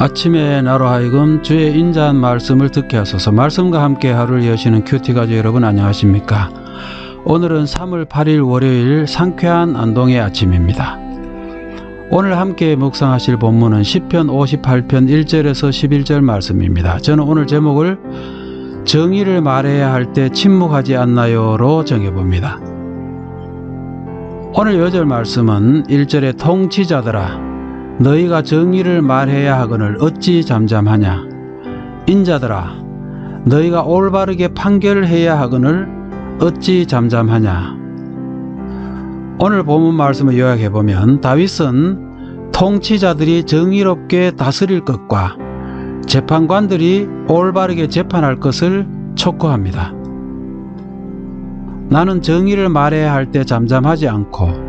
아침에 나로 하여금 주의 인자한 말씀을 듣게 하소서. 말씀과 함께 하루를 여시는 큐티 가족 여러분 안녕하십니까? 오늘은 3월 8일 월요일 상쾌한 안동의 아침입니다. 오늘 함께 묵상하실 본문은 10편 58편 1절에서 11절 말씀입니다. 저는 오늘 제목을 정의를 말해야 할 때 침묵하지 않나요 로 정해봅니다. 오늘 요절 말씀은 1절에 통치자들아 너희가 정의를 말해야 하거늘 어찌 잠잠하냐 인자들아 너희가 올바르게 판결을 해야 하거늘 어찌 잠잠하냐 오늘 본문 말씀을 요약해 보면 다윗은 통치자들이 정의롭게 다스릴 것과 재판관들이 올바르게 재판할 것을 촉구합니다. 나는 정의를 말해야 할 때 잠잠하지 않고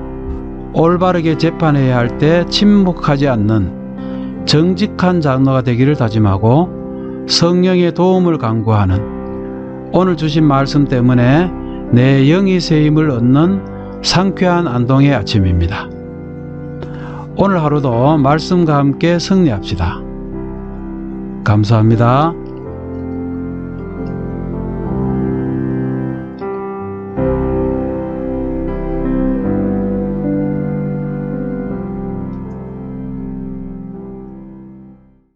올바르게 재판해야 할 때 침묵하지 않는 정직한 장로가 되기를 다짐하고 성령의 도움을 간구하는 오늘 주신 말씀 때문에 내 영이 새 힘을 얻는 상쾌한 안동의 아침입니다. 오늘 하루도 말씀과 함께 승리합시다. 감사합니다.